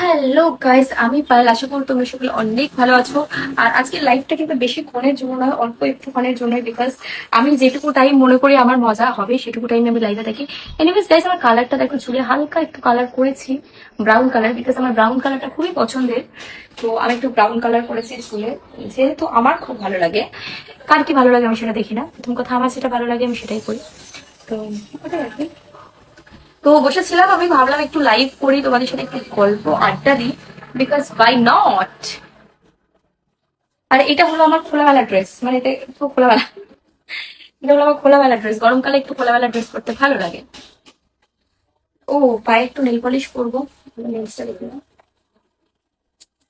Hello guys আমি পায়েল। আশা করি তোমরা সকলে অনেক ভালো আছো। আর আজকে লাইফটা কিন্তু বেশি ক্ষণের জন্য নয়, অল্প ক্ষণের জন্য বিকজ আমি যেটুকু টাইম মনে করি আমার মজা হবে, সেটুকু টাইম আমি লাইভে থাকি। এনিওয়েজ গাইস আমার কালারটা দেখো চুলে হালকা একটু কালার করেছি ব্রাউন কালার বিকজ আমার ব্রাউন কালারটা খুবই পছন্দের। তো আমি একটু ব্রাউন কালার করেছি চুলে যেহেতু আমার খুব ভালো লাগে, কার কি ভালো লাগে আমি সেটা দেখি না। প্রথম কথা, আমার সেটা ভালো লাগে আমি সেটাই করি। তো আর কি। তো বসেছিলাম, আমি ভাবলাম একটু লাইভ করি, তোমাদের সাথে একটু গল্প, আড্ডা দিই বিকজ বাই নট আর এটা হলো আমার খোলাবেলা ড্রেস মানে এটা একটু খোলাবেলা এটা হলো আমার খোলাবেলা ড্রেস গরমকালে একটু খোলাবেলা ড্রেস পরতে ভালো লাগে। ও, পায়ে একটু নেল পলিশ করব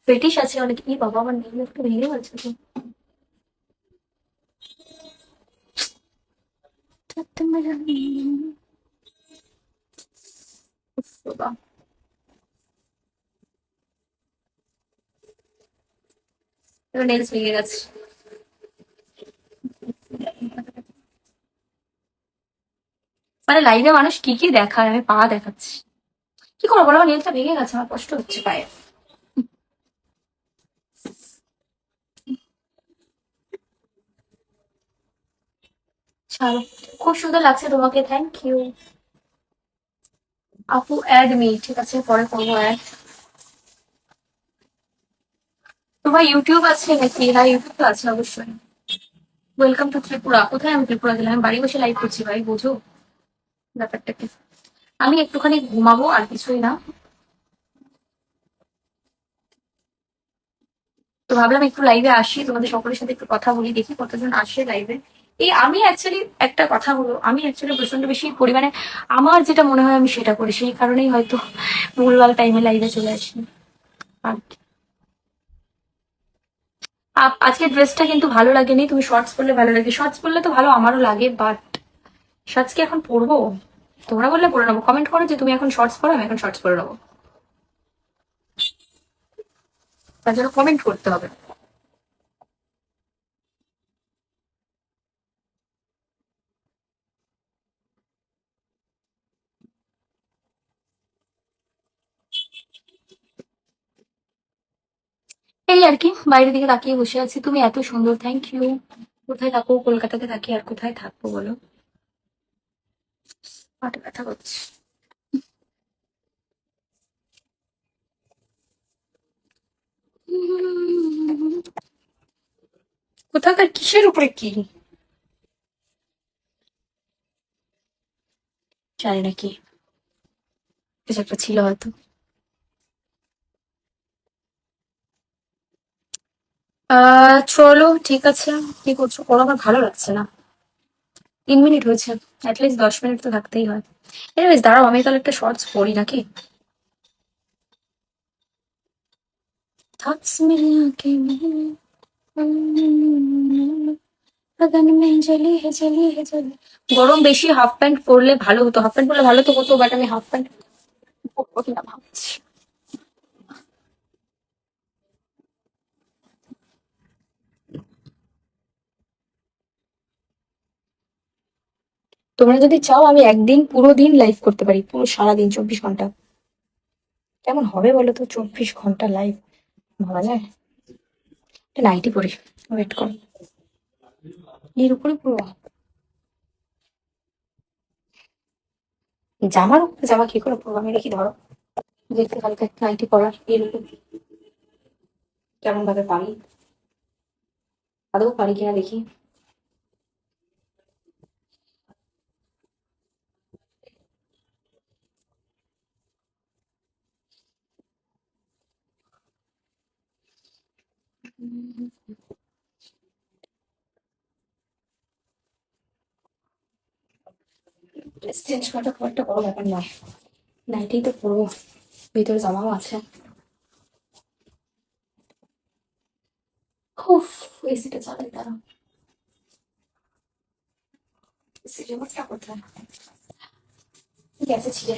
ফেটিস আছে অনেক ই বাবা আমার নেল একটু ভেঙে গেছে তো। গেছে মানে লাইভে মানুষ কি কি দেখায়? আমি পা দেখাচ্ছি। কি করব বলো? নেলটা ভেঙে গেছে, আমার কষ্ট হচ্ছে পায়ে। খুব সুন্দর লাগছে তোমাকে থ্যাংক ইউ আপু অ্যাড মি ঠিক আছে? পরে করব অ্যাড তোমার ইউটিউব আছে নাকি? হ্যাঁ ইউটিউব তো আছে অবশ্যই। Welcome to Tripura. কোথায় আমি ত্রিপুরা গেলাম? বাড়ি বসে লাইভ করছি ভাই, বোঝো? ব্যাপারটা কি? আমি একটুখানি ঘুমাবো আর কিছুই না। তো ভাবলাম একটু লাইভে আসি, তোমাদের সকলের সাথে একটু কথা বলি, দেখি কতজন আসে লাইভে এই আমি অ্যাকচুয়ালি একটা কথা হলো, আমি অ্যাকচুয়ালি প্রচণ্ড বেশি পরিমাণে, আমার যেটা মনে হয় আমি সেটা করি, সেই কারণেই হয়তো ভুলভাল টাইমে লাইভে চলে আসি। আজকে ড্রেসটা কিন্তু ভালো লাগেনি, তুমি শর্টস পরলে ভালো লাগে। শর্টস পরলে তো ভালো আমারও লাগে বাট শর্টস কি এখন পরবো? তোমরা বললে পরে নেব। কমেন্ট করো যে তুমি এখন শর্টস পরো, আমি এখন শর্টস পরে নেব। তার জন্য কমেন্ট করতে হবে। আর কি বাইরের দিকে তাকিয়ে বসে আছি। তুমি এত সুন্দর থ্যাংক ইউ কোথায় থাকো? কলকাতাতে থাকি, আর কোথায় থাকব বলো? পাটে ব্যথা কোথাকার, কিসের উপরে কি? জানি না কি। একটা ছিল হয়তো। চলো ঠিক আছে কি করছো করো আমার ভালো লাগছে না তিন মিনিট হয়েছে অ্যাটলিস্ট দশ মিনিট তো থাকতেই হয় এনিওয়েজ দাঁড়াও আমি তাহলে একটা শর্টস পড়ি নাকি थॉट्स मेरी आंखें में लगन में जली है जली है जली গরম বেশি হাফ প্যান্ট পরলে ভালো হতো হাফ প্যান্ট পরলে ভালো তো হতো বাট আমি হাফ প্যান্ট পরবো কিনা ভাবছি তোমরা যদি চাও আমি একদিন পুরো দিন লাইভ করতে পারি, পুরো সারাদিন চব্বিশ ঘণ্টা। কেমন হবে বলো তো? চব্বিশ ঘণ্টা লাইভ ভাবা যায়? নাইটি পরি ওয়েট করো। এর উপরে পুরো জামার উপরে জামা কি করে পরবো? আমি দেখি, ধরো। দেখতে হালকা নাইটি পরার, এর উপরে। কেমন ভাবে পারি? আদৌ পারি কিনা দেখি। চেঞ্জ করাটা খুব একটা বড় ব্যাপার নয়। নাইটেই তো পরবো ভিতরে জামাও আছে। উফ এসিটা চালাই তারা এসি রিমোটটা কোথায়? গেছে ছিঁড়ে।